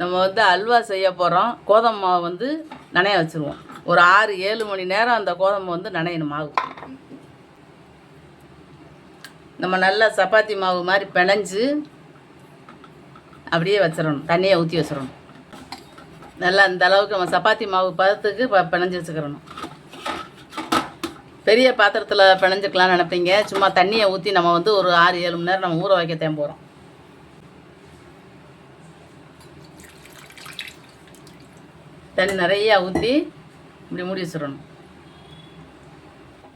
நம்ம வந்து அல்வா செய்ய போகிறோம் கோதுமை மாவு வந்து நனைய வச்சுருவோம். ஒரு ஆறு ஏழு மணி நேரம் அந்த கோதுமை வந்து நனையணும் மாவு. நம்ம நல்லா சப்பாத்தி மாவு மாதிரி பிணைஞ்சு அப்படியே வச்சிடணும் தண்ணியை ஊற்றி வச்சிடணும் நல்லா இந்த அளவுக்கு நம்ம சப்பாத்தி மாவு பதத்துக்கு ப பிணைஞ்சு வச்சுக்கிறணும். பெரிய பாத்திரத்தில் பிணைஞ்சிக்கலாம்னு நினைப்பீங்க. சும்மா தண்ணியை ஊற்றி நம்ம வந்து ஒரு ஆறு ஏழு மணி நேரம் நம்ம ஊற வைக்க போகிறோம் தண்ணி நிறையா ஊற்றி இப்படி மூடி வச்சிடணும்.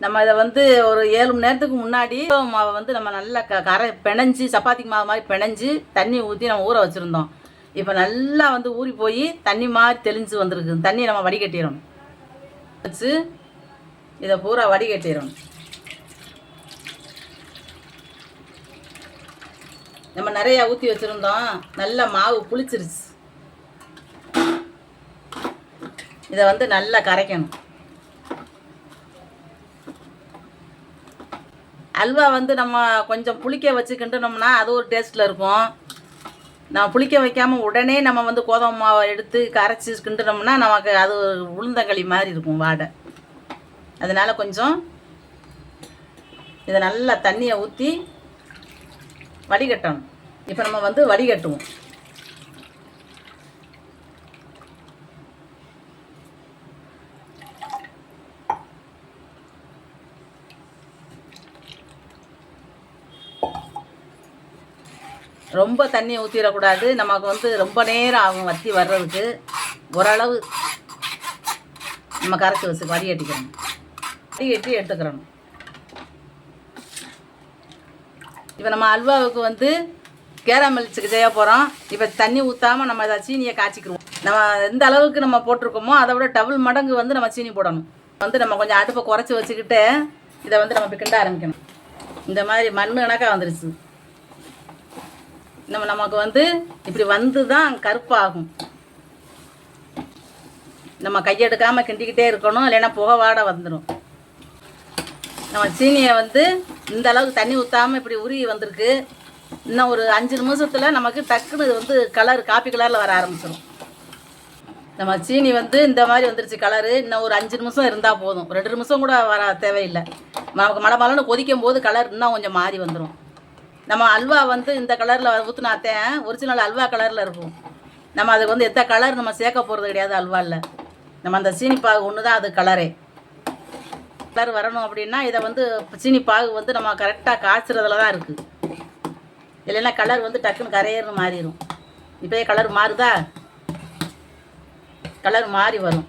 நம்ம இதை வந்து ஒரு ஏழு மணி நேரத்துக்கு முன்னாடி மாவை வந்து நம்ம நல்லா க கரை பிணைஞ்சி சப்பாத்தி மாவு மாதிரி பிணைஞ்சு தண்ணி ஊற்றி நம்ம ஊற வச்சுருந்தோம். இப்போ நல்லா வந்து ஊறி போய் தண்ணி மாதிரி தெளிஞ்சு வந்திருக்கு. தண்ணி நம்ம வடிகட்டிடணும். வச்சு இதை பூரா வடிகட்டிடணும். நம்ம நிறையா ஊற்றி வச்சுருந்தோம். நல்லா மாவு புளிச்சிருச்சு. இதை வந்து நல்லா கரைக்கணும். அல்வா வந்து நம்ம கொஞ்சம் புளிக்க வச்சு கிண்டுனோம்னா அது ஒரு டேஸ்ட்டில் இருக்கும். நம்ம புளிக்க வைக்காமல் உடனே நம்ம வந்து கோதுமை மாவை எடுத்து கரைச்சி கிண்டுனோம்னா நமக்கு அது உளுந்தங்களி மாதிரி இருக்கும் வாடை. அதனால் கொஞ்சம் இதை நல்லா தண்ணியை ஊற்றி வடிகட்டணும். இப்போ நம்ம வந்து வடிகட்டுவோம். ரொம்ப தண்ணி ஊற்றிடக்கூடாது நமக்கு வந்து ரொம்ப நேரம் ஆகும் வத்தி வர்றதுக்கு. ஓரளவு நம்ம கரைச்சி வச்சு வடிகட்டிக்கணும் வடிகட்டி எடுத்துக்கிறணும் இப்போ நம்ம அல்வாவுக்கு வந்து கேரமல் செய்ய போகிறோம் இப்போ தண்ணி ஊற்றாமல் நம்ம அதை சீனியை காய்ச்சிக்கிடுவோம் நம்ம எந்த அளவுக்கு நம்ம போட்டிருக்கோமோ அதை விட டபுள் மடங்கு வந்து நம்ம சீனி போடணும். வந்து நம்ம கொஞ்சம் அடுப்பை குறைச்சி வச்சுக்கிட்டு இதை வந்து நம்ம கிண்ட ஆரம்பிக்கணும். இந்த மாதிரி மண் கணக்காக வந்துருச்சு. நம்ம நமக்கு வந்து இப்படி வந்து தான் கருப்பாகும். நம்ம கையெடுக்காமல் கிண்டிக்கிட்டே இருக்கணும் இல்லைன்னா புகை வந்துடும் நம்ம சீனியை வந்து இந்த அளவுக்கு தண்ணி ஊற்றாமல் இப்படி உருகி வந்திருக்கு. இன்னும் ஒரு அஞ்சு நிமிஷத்தில் நமக்கு டக்குன்னு வந்து கலர் காப்பி கலரில் வர ஆரம்பிச்சிடும் நம்ம சீனி வந்து இந்த மாதிரி வந்துருச்சு கலரு இன்னும் ஒரு அஞ்சு நிமிஷம் இருந்தால் போதும். ரெண்டு நிமிஷம் கூட வர தேவையில்லை. நமக்கு மலை மலைன்னு கொதிக்கும் போது கலர் இன்னும் கொஞ்சம் மாறி வந்துடும் நம்ம அல்வா வந்து இந்த கலரில் ஊற்றுனாத்தேன் ஒரிஜினல் அல்வா கலரில் இருக்கும். நம்ம அதுக்கு வந்து எந்த கலர் நம்ம சேர்க்க போகிறது கிடையாது அல்வாவில் நம்ம அந்த சீனி பாகு ஒன்று தான் அது கலரே கலர் வரணும் அப்படின்னா இதை வந்து சீனிப்பாகு வந்து நம்ம கரெக்டாக காய்ச்சுறதுல தான் இருக்குது இல்லைன்னா கலர் வந்து டக்குன்னு கரையர்னு மாறிடும் இப்போயே கலர் மாறுதா? கலர் மாறி வரும்.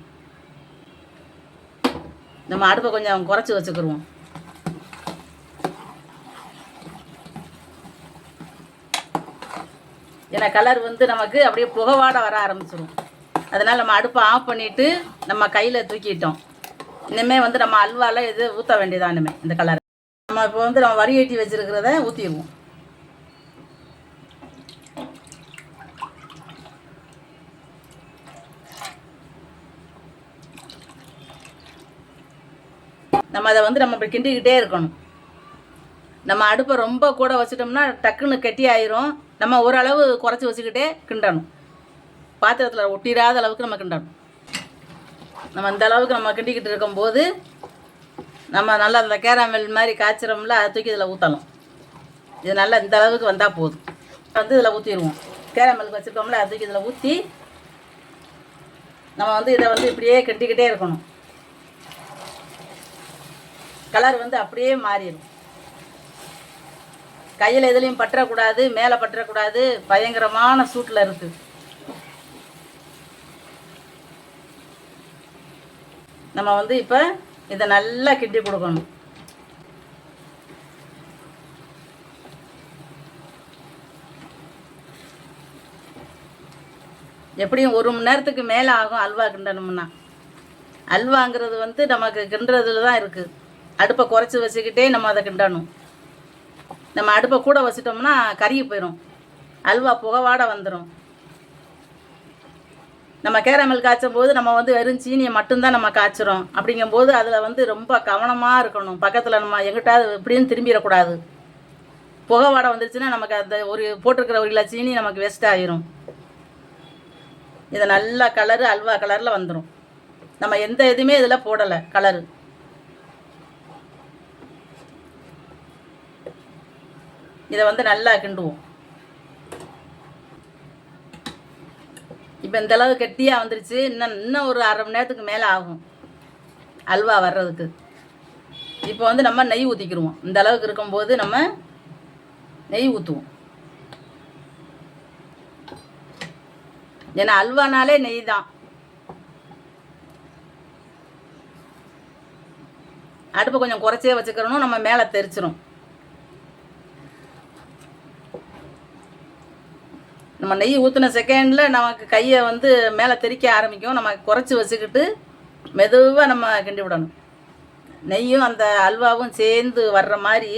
நம்ம அடுப்பை கொஞ்சம் குறைச்சி வச்சுக்கிடுவோம் ஏன்னா கலர் வந்து நமக்கு அப்படியே புகவாட வர ஆரம்பிச்சிடும் அதனால் நம்ம அடுப்பை ஆஃப் பண்ணிவிட்டு நம்ம கையில் தூக்கிட்டோம். இனிமேல் வந்து நம்ம அல்வாவில் இது ஊற்ற வேண்டியதானுமே இந்த கலர் நம்ம இப்போ வந்து நம்ம வரிகட்டி வச்சுருக்கிறத ஊற்றிடுவோம் நம்ம அதை வந்து நம்ம இப்படி கிண்டிக்கிட்டே இருக்கணும். நம்ம அடுப்பை ரொம்ப கூட வச்சிட்டோம்னா டக்குன்னு கெட்டி ஆயிரும் நம்ம ஓரளவு குறைச்சி வச்சுக்கிட்டே கிண்டணும். பாத்திரத்தில் ஒட்டிடாத அளவுக்கு நம்ம கிண்டணும். நம்ம இந்த அளவுக்கு நம்ம கிண்டிக்கிட்டு இருக்கும்போது நம்ம நல்லா அந்த கேராமல் மாதிரி காய்ச்சிரோம்ல அதை தூக்கி இதில் ஊற்றலாம் இது நல்லா இந்த அளவுக்கு வந்தால் போதும். வந்து இதில் ஊற்றிடுவோம் கேராமலுக்கு வச்சுருக்கோம்ல அதை தூக்கி இதில் ஊற்றி நம்ம வந்து இதை வந்து இப்படியே கிண்டிக்கிட்டே இருக்கணும். கலர் வந்து அப்படியே மாறிடும். கையில் எதுலேயும் பற்றக்கூடாது மேலே பற்றக்கூடாது பயங்கரமான சூட்டில் இருக்குது நம்ம வந்து இப்போ இதை நல்லா கிண்டி கொடுக்கணும். எப்படியும் ஒரு மணி நேரத்துக்கு மேலே ஆகும் அல்வா கிண்டணும்னா. அல்வாங்கிறது வந்து நமக்கு கிண்டுறதுல தான் இருக்குது அடுப்பை குறைச்சி வச்சுக்கிட்டே நம்ம அதை கிண்டணும். நம்ம அடுப்பை கூட வச்சிட்டோம்னா கறி போயிடும் அல்வா புகவாட வந்துடும் நம்ம கேரமல் காய்ச்சும் போது நம்ம வந்து வெறும் சீனியை மட்டும்தான் நம்ம காய்ச்சுறோம். அப்படிங்கும்போது அதில் வந்து ரொம்ப கவனமாக இருக்கணும். பக்கத்தில் நம்ம எங்கிட்டாவது இப்படின்னு திரும்பிடக்கூடாது. புகை வாடை வந்துருச்சுன்னா நமக்கு அந்த ஒரு போட்டிருக்கிற ஒரு கிலோ சீனி நமக்கு வேஸ்ட் ஆயிரும். இது நல்லா கலரு அல்வா கலரில் வந்துடும் நம்ம எந்த இதுவுமே இதில் போடலை கலரு இதை வந்து நல்லா கிண்டுவோம். இப்போ இந்த அளவு கெட்டியாக வந்துருச்சு. இன்னும் இன்னும் ஒரு அரை மணி நேரத்துக்கு மேலே ஆகும். அல்வா வர்றதுக்கு. இப்போ வந்து நம்ம நெய் ஊற்றிக்கிடுவோம் இந்த அளவுக்கு இருக்கும்போது நம்ம நெய் ஊற்றுவோம் ஏன்னா அல்வானாலே நெய் தான். அடுப்பை கொஞ்சம் குறைச்சே வச்சுக்கிறணும். நம்ம மேலே தெரிச்சிடும் நம்ம நெய் ஊற்றின செகண்டில் நமக்கு கையை வந்து மேலே தெறிக்க ஆரம்பிக்கும். நம்ம குறைச்சி வச்சுக்கிட்டு மெதுவாக நம்ம கிண்டி விடணும். நெய்யும் அந்த அல்வாவும் சேர்ந்து வர்ற மாதிரி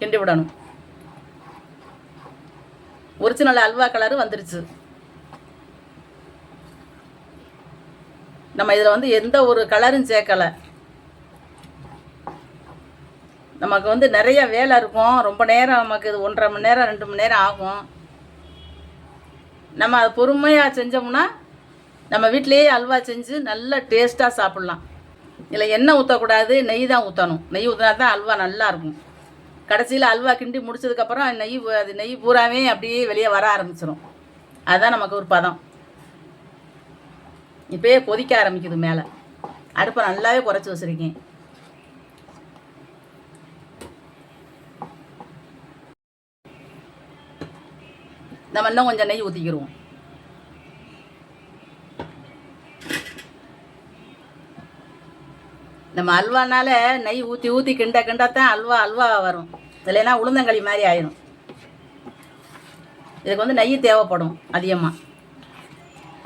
கிண்டி விடணும். ஒரிஜினல் அல்வா கலரு வந்துருச்சு. நம்ம இதில் வந்து எந்த ஒரு கலரும் சேர்க்கலை. நமக்கு வந்து நிறைய வேலை இருக்கும். ரொம்ப நேரம் நமக்கு இது ஒன்றரை மணி நேரம் ரெண்டு மணி நேரம் ஆகும். நம்ம அதை பொறுமையாக செஞ்சோம்னா நம்ம வீட்டிலேயே அல்வா செஞ்சு நல்லா டேஸ்ட்டாக சாப்பிட்லாம். இதில் எண்ணெய் ஊற்றக்கூடாது நெய் தான் ஊற்றணும் நெய் ஊற்றினா தான் அல்வா நல்லாயிருக்கும் கடைசியில் அல்வா கிண்டி முடிச்சதுக்கப்புறம் நெய் அது நெய் பூராவே அப்படியே வெளியே வர ஆரம்பிச்சிடும் அதுதான் நமக்கு ஒரு பதம். இப்போயே கொதிக்க ஆரம்பிக்குது மேலே. அடுப்பை நல்லாவே குறைச்சி வச்சுருக்கேன். நம்ம இன்னும் கொஞ்சம் நெய் ஊற்றிக்கிடுவோம் நம்ம அல்வானால நெய் ஊற்றி ஊற்றி கிண்ட கிண்டத்தான் அல்வா அல்வா வரும். இல்லைன்னா உளுந்தங்களி மாதிரி ஆயிடும் இதுக்கு வந்து நெய் தேவைப்படும் அதிகமாக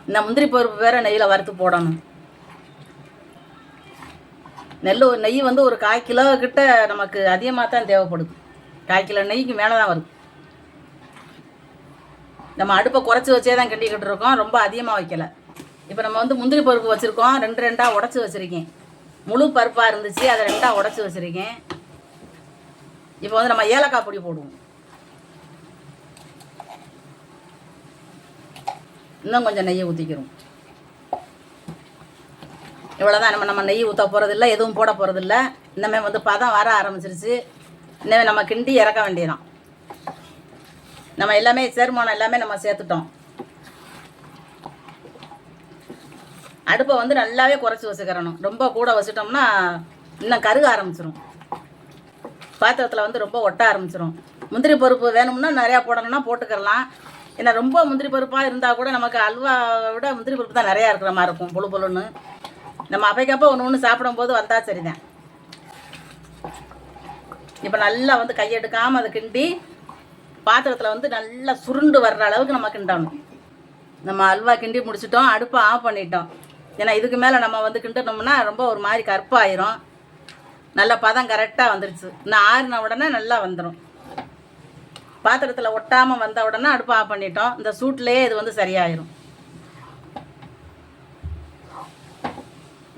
இந்த முந்திரி பருப்பு வேற நெய்யில் வறுத்து போடணும். நெல் நெய் வந்து ஒரு கால் கிலோ கிட்ட நமக்கு அதிகமாக தான் தேவைப்படுது. கால் கிலோ நெய்க்கு மேலே தான் வருது. நம்ம அடுப்பை குறைச்சி வச்சே தான் கிண்டிக்கிட்டு இருக்கோம். ரொம்ப அதிகமாக வைக்கல. இப்போ நம்ம வந்து முந்திரி பருப்பு வச்சுருக்கோம். ரெண்டு ரெண்டாக உடச்சி வச்சுருக்கேன். முழு பருப்பாக இருந்துச்சு. அதை ரெண்டாக உடச்சி வச்சுருக்கேன். இப்போ வந்து நம்ம ஏலக்காய் பொடி போடுவோம். இன்னும் கொஞ்சம் நெய்யை ஊற்றிக்கிறோம் இவ்வளோதான் நம்ம நம்ம நெய் ஊற்ற போகிறதில்ல எதுவும் போட போகிறதில்ல இன்னமே வந்து பதம் வர ஆரம்பிச்சிருச்சு. இன்னமே நம்ம கிண்டி இறக்க வேண்டியதான் நம்ம எல்லாமே சேர்மானம் எல்லாமே நம்ம சேர்த்துட்டோம். அடுப்பை வந்து நல்லாவே குறைச்சி வச்சுக்கிறணும். ரொம்ப கூட வச்சுட்டோம்னா இன்னும் கருக ஆரம்பிச்சிடும் பாத்திரத்தில் வந்து ரொம்ப ஒட்ட ஆரம்பிச்சிடும் முந்திரி பருப்பு வேணும்னா நிறையா போடணும்னா போட்டுக்கிறலாம் ஏன்னா ரொம்ப முந்திரி பருப்பாக இருந்தால் கூட நமக்கு அல்வாவை விட முந்திரி பருப்பு தான் நிறையா இருக்கிற மாதிரி இருக்கும் பொழு புழுன்னு. நம்ம அப்பைக்கப்போ ஒன்று ஒன்று சாப்பிடும்போது வந்தால் சரிதான். இப்போ நல்லா வந்து கையெடுக்காமல் அதை கிண்டி பாத்திரத்தில் வந்து நல்லா சுருண்டு வர்ற அளவுக்கு நம்ம கிண்டணும். நம்ம அல்வா கிண்டி முடிச்சிட்டோம் அடுப்பை ஆஃப் பண்ணிட்டோம். ஏன்னா இதுக்கு மேலே நம்ம வந்து கிண்டணும்னா ரொம்ப ஒரு மாதிரி கருப்பாயிரும். நல்ல பதம் கரெக்டாக வந்துருச்சு. இன்னும் ஆறின உடனே நல்லா வந்துடும் பாத்திரத்தில் ஒட்டாமல் வந்த உடனே அடுப்பை ஆஃப் பண்ணிட்டோம். இந்த சூட்லேயே இது வந்து சரியாயிரும்.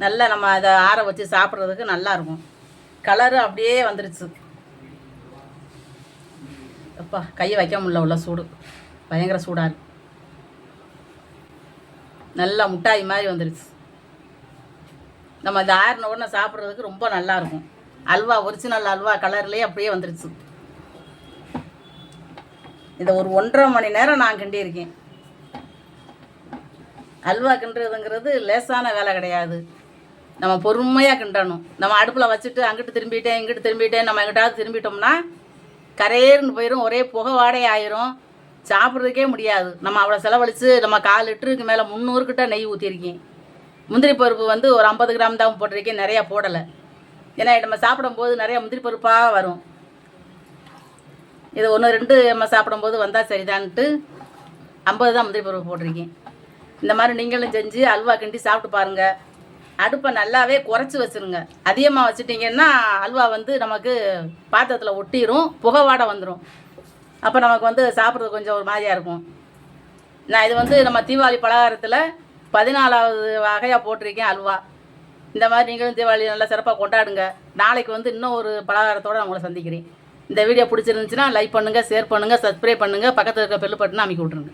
நல்லா நம்ம அதை ஆற வச்சு சாப்பிட்றதுக்கு நல்லா இருக்கும். கலரு அப்படியே வந்துருச்சு. அப்பா கையை வைக்க முடியல உள்ள சூடு. பயங்கர சூடாக இருக்கு. நல்லா முட்டாய் மாதிரி வந்துருச்சு. நம்ம இந்த ஆறின உடனே சாப்பிட்றதுக்கு ரொம்ப நல்லா இருக்கும். அல்வா ஒரிஜினல் அல்வா கலர்லேயே அப்படியே வந்துருச்சு. இதை ஒரு ஒன்றரை மணி நேரம் நான் கிண்டியிருக்கேன். அல்வா கிண்டுறதுங்கிறது லேசான வேலை கிடையாது. நம்ம பொறுமையாக கிண்டணும். நம்ம அடுப்பில் வச்சுட்டு அங்கிட்டு திரும்பிட்டேன் இங்கிட்டு திரும்பிட்டேன் நம்ம எங்கிட்டாவது திரும்பிட்டோம்னா கரையேறுன்னு போயிடும் ஒரே புகை வாடகை ஆயிரும் சாப்பிட்றதுக்கே முடியாது. நம்ம அவ்வளோ செலவழித்து நம்ம கால் லிட்டருக்கு மேலே முந்நூறுக்கிட்ட நெய் ஊற்றிருக்கேன் முந்திரி பருப்பு வந்து ஒரு ஐம்பது கிராம் தான் போட்டிருக்கேன் நிறையா போடலை. ஏன்னா நம்ம சாப்பிடும்போது நிறையா முந்திரி பருப்பாக வரும். இது ஒன்று ரெண்டு நம்ம சாப்பிடும்போது வந்தால் சரிதான்ட்டு ஐம்பது தான் முந்திரி பருப்பு போட்டிருக்கேன். இந்த மாதிரி நீங்களும் செஞ்சு அல்வா கிண்டி சாப்பிட்டு பாருங்கள் அடுப்பை நல்லாவே குறைச்சி வச்சுருங்க. அதிகமாக வச்சுட்டிங்கன்னா அல்வா வந்து நமக்கு பாத்திரத்தில் ஒட்டிரும் புகைவாடை வந்துடும் அப்போ நமக்கு வந்து சாப்பிட்றது கொஞ்சம் ஒரு மாதிரியாக இருக்கும். நான் இது வந்து நம்ம தீபாவளி பலகாரத்தில் பதினாலாவது வகையாக போட்டிருக்கேன் அல்வா. இந்த மாதிரி நீங்களும் தீபாவளி நல்லா சிறப்பாக கொண்டாடுங்க. நாளைக்கு வந்து இன்னும் ஒரு பலகாரத்தோடு நான் உங்களை சந்திக்கிறேன். இந்த வீடியோ பிடிச்சிருந்துச்சுன்னா லைக் பண்ணுங்கள் ஷேர் பண்ணுங்கள் சப்ஸ்கிரைப் பண்ணுங்கள் பக்கத்தில் இருக்க பெல்லு பட்டுன்னு அமைக்கி விட்ருங்க